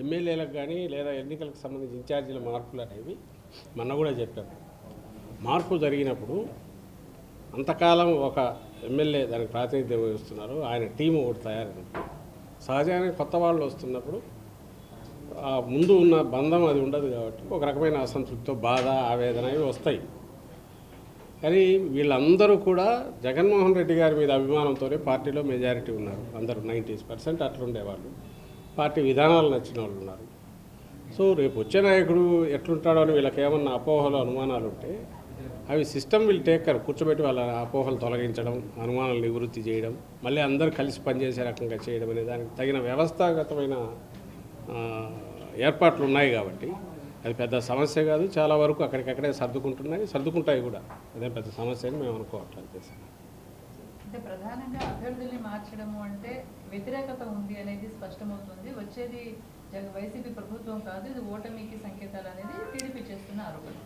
ఎమ్మెల్యేలకు కానీ లేదా ఎన్నికలకు సంబంధించి ఇన్ఛార్జీల మార్పులు అనేవి మొన్న కూడా చెప్పాము మార్పు జరిగినప్పుడు అంతకాలం ఒక ఎమ్మెల్యే దానికి ప్రాతినిధ్యం వహిస్తున్నారు. ఆయన టీం ఒకటి తయారైనప్పుడు సహజంగానే కొత్త వాళ్ళు వస్తున్నప్పుడు ముందు ఉన్న బంధం అది ఉండదు కాబట్టి ఒక రకమైన అసంతృప్తితో బాధ ఆవేదన ఇవి వస్తాయి. కానీ వీళ్ళందరూ కూడా జగన్మోహన్ రెడ్డి గారి మీద అభిమానంతోనే పార్టీలో మెజారిటీ ఉన్నారు. అందరూ నైంటీ పర్సెంట్ అట్లుండేవాళ్ళు. పార్టీ విధానాలు నచ్చిన వాళ్ళు ఉన్నారు. సో రేపు వచ్చే నాయకుడు ఎట్లుంటాడో అని వీళ్ళకి ఏమన్నా అపోహలు అనుమానాలు ఉంటే అవి సిస్టమ్ వీళ్ళు టేక్ కేర్. కూర్చోబెట్టి వాళ్ళ అపోహలు తొలగించడం అనుమానాలు నివృత్తి చేయడం మళ్ళీ అందరూ కలిసి పనిచేసే రకంగా చేయడం అనే దానికి తగిన వ్యవస్థాగతమైన ఏర్పాట్లు ఉన్నాయి కాబట్టి అది పెద్ద సమస్య కాదు. చాలా వరకు అక్కడికక్కడే సర్దుకుంటున్నాయి. సర్దుకుంటాయి కూడా. అదే పెద్ద సమస్య అని మేము అనుకోవట్లేదు. చేసాం అంటే ప్రధానంగా అభ్యర్థుల్ని మార్చడము అంటే వ్యతిరేకత ఉంది అనేది స్పష్టమవుతుంది. వచ్చేది వైసీపీ ప్రభుత్వం కాదు ఇది ఓటమికి సంకేతాలు అనేది టీడీపీ చేస్తున్న ఆరోపణ.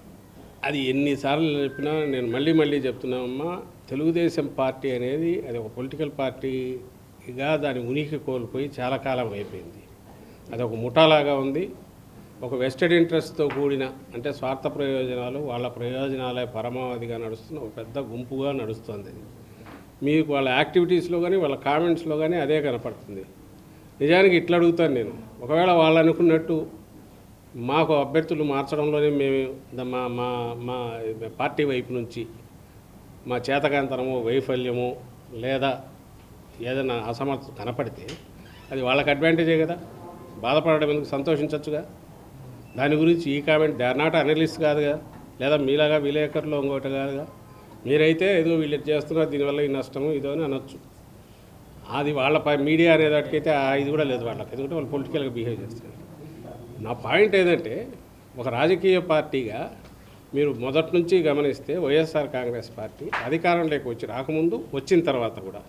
అది ఎన్నిసార్లు చెప్పినా నేను మళ్ళీ మళ్ళీ చెప్తున్నామమ్మా తెలుగుదేశం పార్టీ అనేది అది ఒక పొలిటికల్ పార్టీగా దాని ఉనికి కోల్పోయి చాలా కాలం అయిపోయింది. అది ఒక ముఠాలాగా ఉంది. ఒక వెస్టెడ్ ఇంట్రెస్ట్తో కూడిన అంటే స్వార్థ ప్రయోజనాలు వాళ్ళ ప్రయోజనాలే పరమావధిగా నడుస్తున్న ఒక పెద్ద గుంపుగా నడుస్తుంది. అది మీకు వాళ్ళ యాక్టివిటీస్లో కానీ వాళ్ళ కామెంట్స్లో కానీ అదే కనపడుతుంది. నిజానికి ఇట్లా అడుగుతాను నేను. ఒకవేళ వాళ్ళు అనుకున్నట్టు మాకు అభ్యర్థులు మార్చడంలోనే మేము మా మా మా పార్టీ వైపు నుంచి మా చేతకాంతనము వైఫల్యము లేదా ఏదైనా అసమర్థ కనపడితే అది వాళ్ళకి అడ్వాంటేజే కదా. బాధపడడం ఎందుకు? సంతోషించవచ్చుగా దాని గురించి ఈ కామెంట్ దే నాట్ అనలిస్ట్ కాదుగా? లేదా మీలాగా విలేకరులు ఇంకోటి కాదుగా? మీరైతే ఏదో వీళ్ళు చేస్తున్నారు దీనివల్ల ఈ నష్టము ఇదో అని అనొచ్చు. అది వాళ్ళ మీడియా మీడియా అనేదానికైతే ఆ ఇది కూడా లేదు వాళ్ళకి. ఎందుకంటే వాళ్ళు పొలిటికల్గా బిహేవ్ చేస్తారు నా పాయింట్ ఏంటంటే ఒక రాజకీయ పార్టీగా మీరు మొదటి నుంచి గమనిస్తే వైఎస్ఆర్ కాంగ్రెస్ పార్టీ అధికారంలోకి వచ్చి రాకముందు వచ్చిన తర్వాత కూడా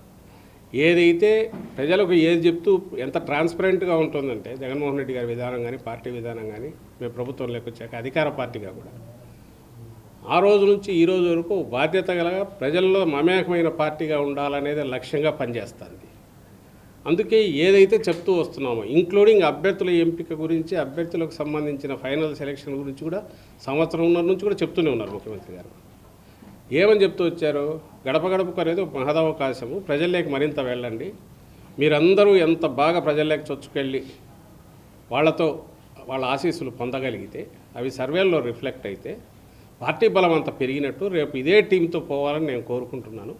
ఏదైతే ప్రజలకు ఏది చెప్తూ ఎంత ట్రాన్స్పరెంట్గా ఉంటుందంటే జగన్మోహన్ రెడ్డి గారి విధానం కానీ పార్టీ విధానం కానీ మేము ప్రభుత్వంలోకి వచ్చాక అధికార పార్టీగా కూడా ఆ రోజు నుంచి ఈ రోజు వరకు బాధ్యత గల ప్రజల్లో మమేకమైన పార్టీగా ఉండాలనేది లక్ష్యంగా పనిచేస్తుంది. అందుకే ఏదైతే చెప్తూ వస్తున్నామో ఇంక్లూడింగ్ అభ్యర్థుల ఎంపిక గురించి అభ్యర్థులకు సంబంధించిన ఫైనల్ సెలక్షన్ గురించి కూడా సంవత్సరంన్నర నుంచి కూడా చెప్తూనే ఉన్నారు ముఖ్యమంత్రి గారు. ఏమని చెప్తూ వచ్చారు గడప గడపకు అనేది ఒక మహదవకాశము. ప్రజల్లోకి మరింత వెళ్ళండి. మీరందరూ ఎంత బాగా ప్రజల్లోకి చొచ్చుకెళ్ళి వాళ్ళతో వాళ్ళ ఆశీస్సులు పొందగలిగితే అవి సర్వేల్లో రిఫ్లెక్ట్ అయితే పార్టీ బలం అంత పెరిగినట్టు రేపు ఇదే టీంతో పోవాలని నేను కోరుకుంటున్నాను.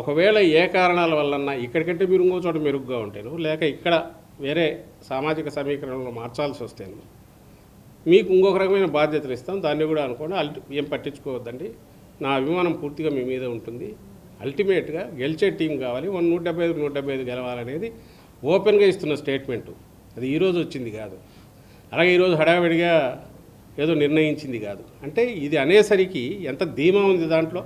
ఒకవేళ ఏ కారణాల వల్లన్నా ఇక్కడికంటే మీరు ఇంకో చోట మెరుగ్గా ఉంటాను లేక ఇక్కడ వేరే సామాజిక సమీకరణలో మార్చాల్సి వస్తేను మీకు ఇంకొక రకమైన బాధ్యతలు ఇస్తాం. దాన్ని కూడా అనుకోండి. అల్టి ఏం పట్టించుకోవద్దండి. నా అభిమానం పూర్తిగా మీ మీద ఉంటుంది. అల్టిమేట్గా గెలిచే టీం కావాలి. వన్ నూట డెబ్బై ఐదు నూట డెబ్బై ఐదు గెలవాలనేది ఓపెన్గా ఇస్తున్న స్టేట్మెంటు. అది ఈరోజు వచ్చింది కాదు. అలాగే ఈరోజు హడావిడిగా ఏదో నిర్ణయించింది కాదు. అంటే ఇది అనేసరికి ఎంత ధీమా ఉంది దాంట్లో?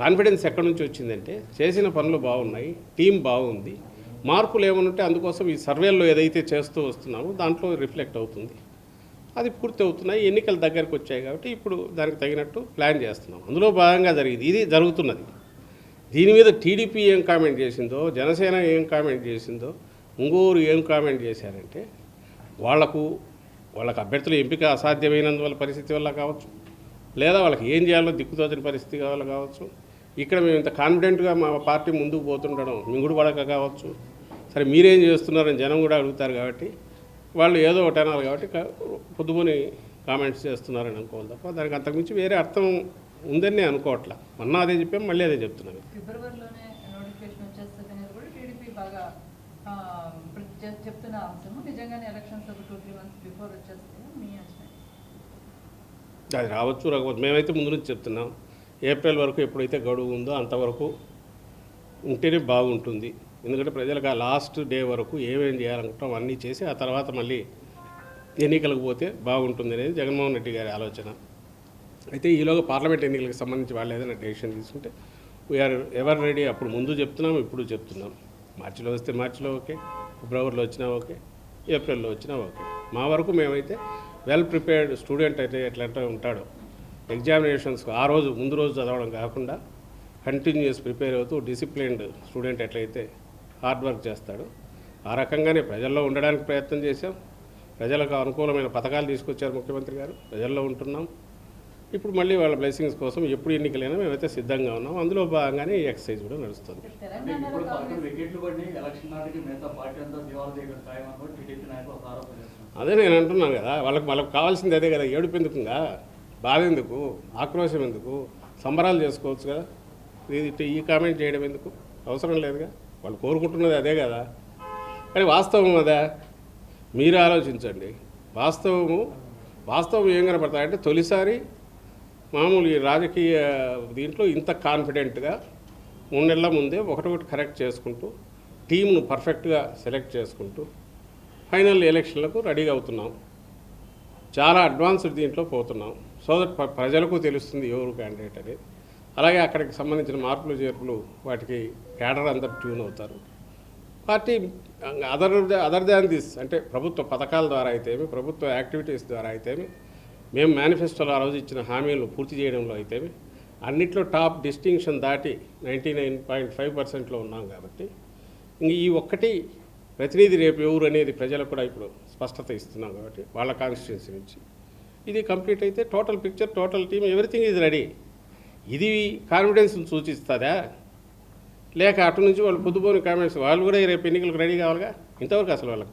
కాన్ఫిడెన్స్ ఎక్కడి నుంచి వచ్చిందంటే చేసిన పనులు బాగున్నాయి టీం బాగుంది మార్పులు ఏమనుంటే అందుకోసం ఈ సర్వేల్లో ఏదైతే చేస్తూ వస్తున్నామో దాంట్లో రిఫ్లెక్ట్ అవుతుంది. అది పూర్తి అవుతున్నాయి ఎన్నికలు దగ్గరకు వచ్చాయి కాబట్టి ఇప్పుడు దానికి తగినట్టు ప్లాన్ చేస్తున్నాం. అందులో భాగంగా జరిగింది ఇది జరుగుతున్నది. దీని మీద టీడీపీ ఏం కామెంట్ చేసిందో జనసేన ఏం కామెంట్ చేసిందో ఇంగోరు ఏం కామెంట్ చేశారంటే వాళ్ళకు వాళ్ళకి అభ్యర్థుల ఎంపిక అసాధ్యమైనందువల్ల పరిస్థితి వల్ల కావచ్చు. లేదా వాళ్ళకి ఏం చేయాలో దిక్కుతోచని పరిస్థితి వల్ల కావచ్చు. ఇక్కడ మేము ఇంత కాన్ఫిడెంట్గా మా పార్టీ ముందుకు పోతుండడం మింగుడు పడక కావచ్చు. సరే మీరేం చేస్తున్నారని జనం కూడా అడుగుతారు కాబట్టి వాళ్ళు ఏదో ఒకటి అనాలి కాబట్టి పొద్దుమని కామెంట్స్ చేస్తున్నారని అనుకోవాలి తప్ప దానికి అంతకుమించి వేరే అర్థం ఉందని నేను అనుకోవట్లా. మొన్న అదే చెప్పాం మళ్ళీ అదే చెప్తున్నాను ఫిబ్రవరిలోనే నోటిఫికేషన్ వచ్చేస్తుంది అనేది కూడా టీడీపీ బాగా ఆ, ప్ర- చె- చెప్తున్న అంశము. నిజంగానే ఎలక్షన్స్ ఒక టూ త్రీ మంత్స్ బిఫోర్ వచ్చేస్తే మీ అది రావచ్చు రాకపోవచ్చు. మేమైతే ముందు నుంచి చెప్తున్నాం. ఏప్రిల్ వరకు ఎప్పుడైతే గడువు ఉందో అంతవరకు ఉంటేనే బాగుంటుంది. ఎందుకంటే ప్రజలకు ఆ లాస్ట్ డే వరకు ఏమేం చేయాలనుకుంటాం అన్నీ చేసి ఆ తర్వాత మళ్ళీ ఎన్నికలకు పోతే బాగుంటుంది అనేది జగన్మోహన్ రెడ్డి గారి ఆలోచన. అయితే ఈలోగా పార్లమెంట్ ఎన్నికలకు సంబంధించి వాళ్ళు ఏదైనా డెసిషన్ తీసుకుంటే వీఆర్ ఎవర్ రెడీ అప్పుడు ముందు చెప్తున్నాం ఇప్పుడు చెప్తున్నాం. మార్చిలో వస్తే మార్చిలో ఓకే. ఫిబ్రవరిలో వచ్చినా ఓకే ఏప్రిల్లో వచ్చినా ఓకే. మా వరకు మేమైతే వెల్ ప్రిపేర్డ్ స్టూడెంట్ అయితే ఎట్లంటే ఉంటాడో. ఎగ్జామినేషన్స్ ఆ రోజు ముందు రోజు చదవడం కాకుండా కంటిన్యూస్ ప్రిపేర్ అవుతూ డిసిప్లిన్డ్ స్టూడెంట్ ఎట్లయితే హార్డ్ వర్క్ చేస్తాడో ఆ రకంగానే ప్రజల్లో ఉండడానికి ప్రయత్నం చేశాం. ప్రజలకు అనుకూలమైన పథకాలు తీసుకొచ్చారు ముఖ్యమంత్రి గారు. ప్రజల్లో ఉంటున్నాం. ఇప్పుడు మళ్ళీ వాళ్ళ బ్లెస్సింగ్స్ కోసం ఎప్పుడు ఎన్నికలైనా మేమైతే సిద్ధంగా ఉన్నాం. అందులో భాగంగానే ఈ ఎక్సర్సైజ్ కూడా నడుస్తుంది. అదే నేను అంటున్నాను కదా. వాళ్ళకి వాళ్ళకి కావాల్సింది అదే కదా. ఏడుపు ఎందుకుంగా బాధ ఎందుకు? ఆక్రోశం ఎందుకు? సంబరాలు చేసుకోవచ్చు కదా. ఇది ఈ కామెంట్ చేయడం ఎందుకు? అవసరం లేదుగా. వాళ్ళు కోరుకుంటున్నది అదే కదా. కానీ వాస్తవం అదా? మీరు ఆలోచించండి. వాస్తవము వాస్తవం ఏం కనపడతాయంటే తొలిసారి మామూలు ఈ రాజకీయ దీంట్లో ఇంత కాన్ఫిడెంట్గా మూడు నెలల ముందే ఒకటొకటి కరెక్ట్ చేసుకుంటూ టీంను పర్ఫెక్ట్గా సెలెక్ట్ చేసుకుంటూ ఫైనల్ ఎలక్షన్లకు రెడీగా అవుతున్నాం. చాలా అడ్వాన్స్డ్ దీంట్లో పోతున్నాం. సో దట్ ప్ర- ప్రజలకు తెలుస్తుంది ఎవరు క్యాండిడేట్ అనేది. అలాగే అక్కడికి సంబంధించిన మార్పులు చేర్పులు వాటికి క్యాడర్ అందరు ట్యూన్ అవుతారు. Party other other than this అంటే ప్రభుత్వ పథకాల ద్వారా అయితేమి ప్రభుత్వ యాక్టివిటీస్ ద్వారా అయితేమి మేము మేనిఫెస్టోలో ఆ రోజు ఇచ్చిన హామీలు పూర్తి చేయడంలో అయితే అన్నిట్లో టాప్ డిస్టింక్షన్ దాటి నైంటీ నైన్ పాయింట్ ఫైవ్ పర్సెంట్లో ఉన్నాం కాబట్టి ఇంక ఈ ఒక్కటి ప్రతినిధి రేపు ఎవరు అనేది ప్రజలకు కూడా ఇప్పుడు స్పష్టత ఇస్తున్నాం కాబట్టి వాళ్ళ కాన్స్టిట్యున్సీ నుంచి. ఇది కంప్లీట్ అయితే total picture total team everything is ready ఇది కాన్ఫిడెన్స్ని సూచిస్తుందా? లేక అటు నుంచి వాళ్ళు పొద్దుపోని కామెంట్స్ వాళ్ళు కూడా రేపు ఎన్నికలకు రెడీ కావాలిగా? ఇంతవరకు అసలు వాళ్ళకి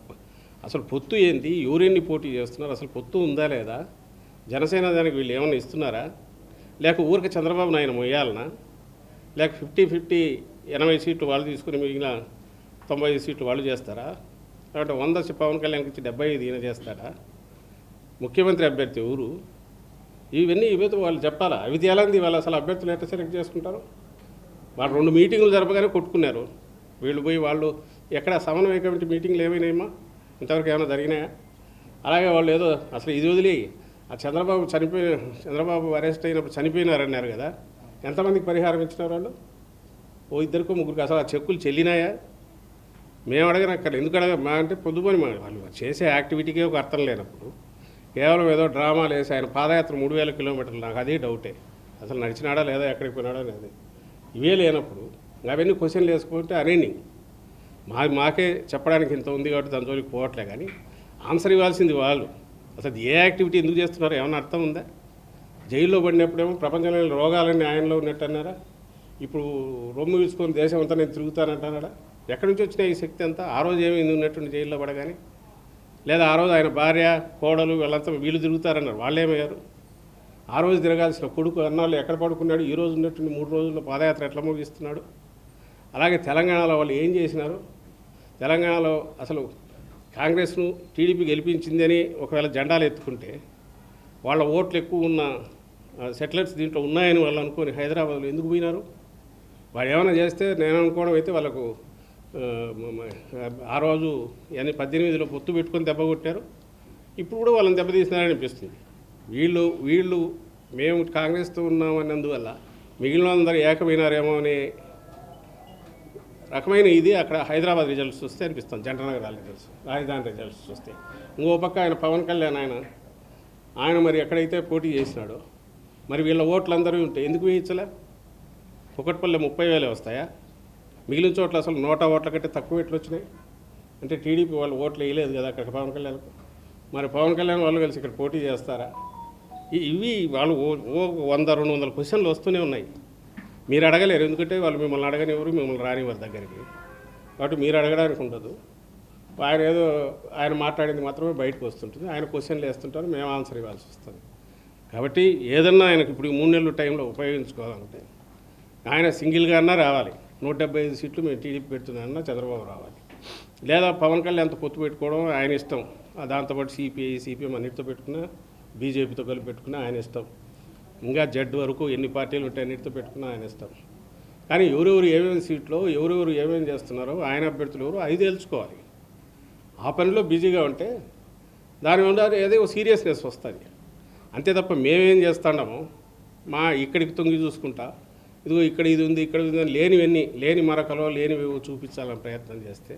అసలు పొత్తు ఏంటి ఎవరెన్ని పోటీ చేస్తున్నారు? అసలు పొత్తు ఉందా లేదా? జనసేన దానికి వీళ్ళు ఏమైనా ఇస్తున్నారా? లేక ఊరికి చంద్రబాబు నాయన మొయ్యాలనా? లేక ఫిఫ్టీ ఫిఫ్టీ ఎనభై సీట్లు వాళ్ళు తీసుకుని మిగిలిన తొంభై ఐదు సీట్లు వాళ్ళు చేస్తారా? లేకపోతే వంద పవన్ కళ్యాణ్కి ఇచ్చి డెబ్బై ఐదు ఈయన చేస్తారా ముఖ్యమంత్రి అభ్యర్థి ఊరు ఇవన్నీ ఇవైతే వాళ్ళు చెప్పాలా? అవి తేలంది వాళ్ళు అసలు అభ్యర్థులు ఎట్లా సెలెక్ట్ చేసుకుంటారు? వాళ్ళు రెండు మీటింగులు జరపగానే కొట్టుకున్నారు. వీళ్ళు పోయి వాళ్ళు ఎక్కడ సమన్వయ కమిటీ మీటింగ్లు ఏమైనాయమ్మా? ఇంతవరకు ఏమైనా జరిగినాయా? అలాగే వాళ్ళు ఏదో అసలు ఇది వదిలేయి. ఆ చంద్రబాబు చనిపోయిన చంద్రబాబు అరెస్ట్ అయినప్పుడు చనిపోయినారన్నారు కదా. ఎంతమందికి పరిహారం ఇచ్చినారు వాళ్ళు? ఓ ఇద్దరికో ముగ్గురికి అసలు ఆ చెక్కులు చెల్లినాయా? మేము అడగనక్కర్లేదు ఎందుకు అడగ మా అంటే పొద్దుపోని మా వాళ్ళు చేసే యాక్టివిటీకే ఒక అర్థం లేనప్పుడు కేవలం ఏదో డ్రామాలు వేసి ఆయన పాదయాత్ర మూడు వేల కిలోమీటర్లు. నాకు అదే డౌటే. అసలు నడిచినాడా లేదా ఎక్కడికి పోయినాడా లేదా ఇవే లేనప్పుడు అవన్నీ క్వశ్చన్లు వేసుకుంటే అనేని. మా మాకే చెప్పడానికి ఇంత ఉంది కాబట్టి దాని జోలికి పోవట్లే కానీ ఆన్సర్ ఇవ్వాల్సింది వాళ్ళు. అసలు ఏ యాక్టివిటీ ఎందుకు చేస్తున్నారు ఏమైనా అర్థం ఉందా? జైల్లో పడినప్పుడేమో ప్రపంచంలో రోగాలన్నీ ఆయనలో ఉన్నట్టు అన్నారా? ఇప్పుడు రొమ్ము తీసుకొని దేశం అంతా నేను తిరుగుతానంటున్నాడా? ఎక్కడి నుంచి వచ్చిన ఈ శక్తి అంతా? ఆ రోజు ఏమైంది ఉన్నట్టుండి జైల్లో పడగానే? లేదా ఆ రోజు ఆయన భార్య కోడలు వీళ్ళంతా వీళ్ళు తిరుగుతారన్నారు. వాళ్ళేమయ్యారు? ఆ రోజు తిరగాల్సిన కొడుకు అన్నాళ్ళు ఎక్కడ పడుకున్నాడు? ఈ రోజు ఉన్నట్టుండి మూడు రోజుల్లో పాదయాత్ర ఎట్లా ముగిస్తున్నాడు? అలాగే తెలంగాణలో వాళ్ళు ఏం చేసినారు? తెలంగాణలో అసలు కాంగ్రెస్ను టీడీపీ గెలిపించిందని ఒకవేళ జెండాలు ఎత్తుకుంటే వాళ్ళ ఓట్లు ఎక్కువ ఉన్న సెటిలర్స్ దీంట్లో ఉన్నాయని వాళ్ళు అనుకొని హైదరాబాద్లో ఎందుకు పోయినారు? వాళ్ళు ఏమైనా చేస్తే నేను అనుకోవడం అయితే వాళ్ళకు ఆ, రోజు ఎన్ని పద్దెనిమిదిలో పొత్తు పెట్టుకొని దెబ్బ కొట్టారు. ఇప్పుడు కూడా వాళ్ళని దెబ్బతీసినారని అనిపిస్తుంది. వీళ్ళు వీళ్ళు మేము కాంగ్రెస్తో ఉన్నామన్నందువల్ల మిగిలిన అందరూ ఏకమైనారేమో అనే రకమైన ఇది అక్కడ హైదరాబాద్ రిజల్ట్స్ చూస్తే అనిపిస్తుంది. జంటనగర్ రిజల్ట్స్ రాజధాని రిజల్ట్స్ చూస్తే. ఇంకో పక్క ఆయన పవన్ కళ్యాణ్ ఆయన ఆయన మరి ఎక్కడైతే పోటీ చేసినాడో మరి వీళ్ళ ఓట్లు అందరూ ఉంటాయి ఎందుకు వేయించలే? కుకట్పల్లి ముప్పై వేలే వస్తాయా? మిగిలిన చోట్ల అసలు నూట ఓట్ల కంటే తక్కువ ఎట్లు వచ్చినాయి? అంటే టీడీపీ వాళ్ళు ఓట్లు వేయలేదు కదా అక్కడ పవన్ కళ్యాణ్కు. మరి పవన్ కళ్యాణ్ వాళ్ళు కలిసి ఇక్కడ పోటీ చేస్తారా? ఇవి వాళ్ళు ఓ ఓ వంద రెండు వందల క్వశ్చన్లు వస్తూనే ఉన్నాయి. మీరు అడగలేరు. ఎందుకంటే వాళ్ళు మిమ్మల్ని అడగనివ్వరు మిమ్మల్ని రానివ్వరు దగ్గరికి. కాబట్టి మీరు అడగడానికి ఉండదు. ఆయన ఏదో ఆయన మాట్లాడింది మాత్రమే బయటకు వస్తుంటుంది. ఆయన క్వశ్చన్లు వేస్తుంటారు మేము ఆన్సర్ ఇవ్వాల్సి వస్తుంది. కాబట్టి ఏదన్నా ఆయనకి ఇప్పుడు మూడు నెలలు టైంలో ఉపయోగించుకోవాలంటే ఆయన సింగిల్గా అన్నా రావాలి. నూట డెబ్బై ఐదు సీట్లు మేము టీడీపీ పెడుతున్నామన్నా చంద్రబాబు రావాలి. లేదా పవన్ కళ్యాణ్ అంత పొత్తు పెట్టుకోవడం ఆయన ఇష్టం. దాంతోపాటు సిపిఐ సిపిఎం అన్నిటితో పెట్టుకున్నా బీజేపీతో కలిపి పెట్టుకున్నా ఆయన ఇష్టం. ఇంకా జడ్ వరకు ఎన్ని పార్టీలు ఉంటాయి అన్నిటితో పెట్టుకున్నా ఆయన ఇష్టం. కానీ ఎవరెవరు ఏమేమి సీట్లో ఎవరెవరు ఏమేమి చేస్తున్నారో ఆయన అభ్యర్థులు ఎవరు అది తెలుసుకోవాలి. ఆ పనిలో బిజీగా ఉంటే దాని వల్ల ఏదో సీరియస్నెస్ వస్తుంది. అంతే తప్ప మేమేం చేస్తున్నామో మా ఇక్కడికి తొంగి చూసుకుంటా ఇదిగో ఇక్కడ ఇది ఉంది ఇక్కడ ఇది ఉంది లేనివన్నీ లేని మరకలో లేనివి చూపించాలని ప్రయత్నం చేస్తే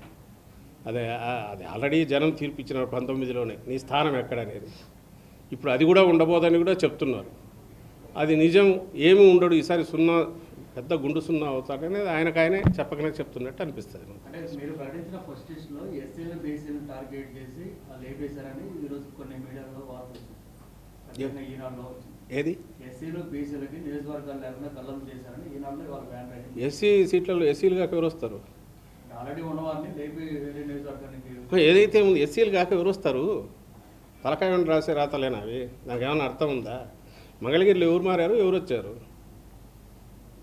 అదే అది ఆల్రెడీ జనం తీర్పు ఇచ్చినారు పంతొమ్మిదిలోనే. నీ స్థానం ఎక్కడనేది. ఇప్పుడు అది కూడా ఉండబోదని కూడా చెప్తున్నారు. అది నిజం ఏమి ఉండడు ఈసారి సున్నా పెద్ద గుండు సున్నా అవుతాడనేది ఆయనకు ఆయనే చెప్పకనే చెప్తున్నట్టు అనిపిస్తుంది. ఏది? ఎస్సీ సీట్లలో ఎస్సీలు కాక ఎవరు వస్తారు? ఏదైతే ఉంది ఎస్సీలు కాక ఎవరు వస్తారు? తలకాయ రాసే రాతలేనా అవి? నాకు ఏమైనా అర్థం ఉందా? మంగళగిరిలో ఎవరు మారారు? ఎవరు వచ్చారు?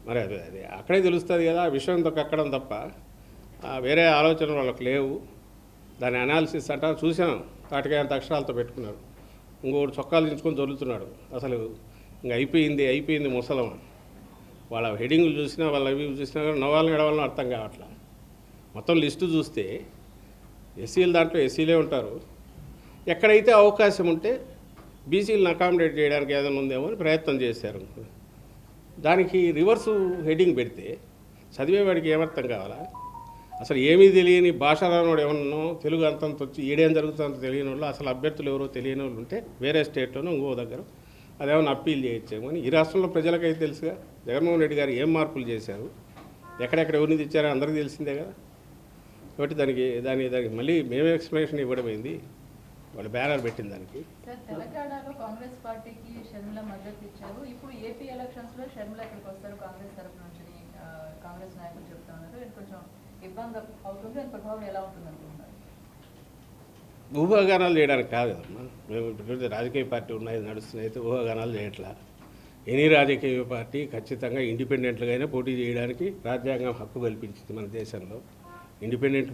మరి అది అది అక్కడే తెలుస్తుంది కదా ఆ విషయం అక్కడం తప్ప. ఆ వేరే ఆలోచనలు వాళ్ళకి లేవు. దాని అనాలిసిస్ అంట చూసాం తాటికాయంత అక్షరాలతో పెట్టుకున్నారు. ఇంకోటి చొక్కాలు దించుకొని దొరుకుతున్నాడు అసలు ఇంక అయిపోయింది అయిపోయింది ముసలం. వాళ్ళ హెడింగ్లు చూసినా వాళ్ళ అవి చూసినా కానీ నవ్వాలని ఎడవాలని అర్థం కావట్లా. మొత్తం లిస్టు చూస్తే ఎస్సీల దాంట్లో ఎస్సీలే ఉంటారు. ఎక్కడైతే అవకాశం ఉంటే బీసీలను అకామిడేట్ చేయడానికి ఏదైనా ఉందేమో అని ప్రయత్నం చేశారు. దానికి రివర్సు హెడ్డింగ్ పెడితే చదివేవాడికి ఏమర్థం కావాలా? అసలు ఏమీ తెలియని భాష రానోడు ఏమన్నా తెలుగు అంతంత వచ్చి ఈడేం జరుగుతుందో తెలియని వాళ్ళు అసలు అభ్యర్థులు ఎవరో తెలియని వాళ్ళు ఉంటే వేరే స్టేట్లోనో ఇంకో దగ్గర అదేమన్నా అప్పీల్ చేయొచ్చేమో అని ఈ రాష్ట్రంలో ప్రజలకైతే తెలుసుగా? జగన్మోహన్ రెడ్డి గారు ఏం మార్పులు చేశారు? ఎక్కడెక్కడ ఎవరిని తెచ్చారో అందరికీ తెలిసిందే కదా? కాబట్టి దానికి దాని దానికి మళ్ళీ మేమే ఎక్స్ప్లెనేషన్ ఇవ్వడం అయింది వాళ్ళు బ్యానర్ పెట్టిన దానికి. సార్ తెలంగాణలో కాంగ్రెస్ పార్టీకి షర్మిల మద్దతు ఇచ్చారు. ఇప్పుడు ఏపీ ఎలక్షన్స్లో షర్మిల ఇక్కడికి వస్తారు కాంగ్రెస్ తరఫు నుంచి ఆ, కాంగ్రెస్ నాయకులు చెప్తా ఉన్నారు. ఇది కొంచెం ఇబ్బంది అవుతుంది దాని ప్రభావం ఎలా ఉంటుంది అనుకుంటున్నారు? ఊహాగానాలు చేయడానికి కాదు కదమ్మా మేము ఇప్పుడు రాజకీయ పార్టీ ఉన్నాయి నడుస్తున్నాయి అయితే ఊహాగానాలు చేయట్లా. ఎనీ రాజకీయ పార్టీ ఖచ్చితంగా ఇండిపెండెంట్గానే పోటీ చేయడానికి రాజ్యాంగం హక్కు కల్పించింది మన దేశంలో. ఇండిపెండెంట్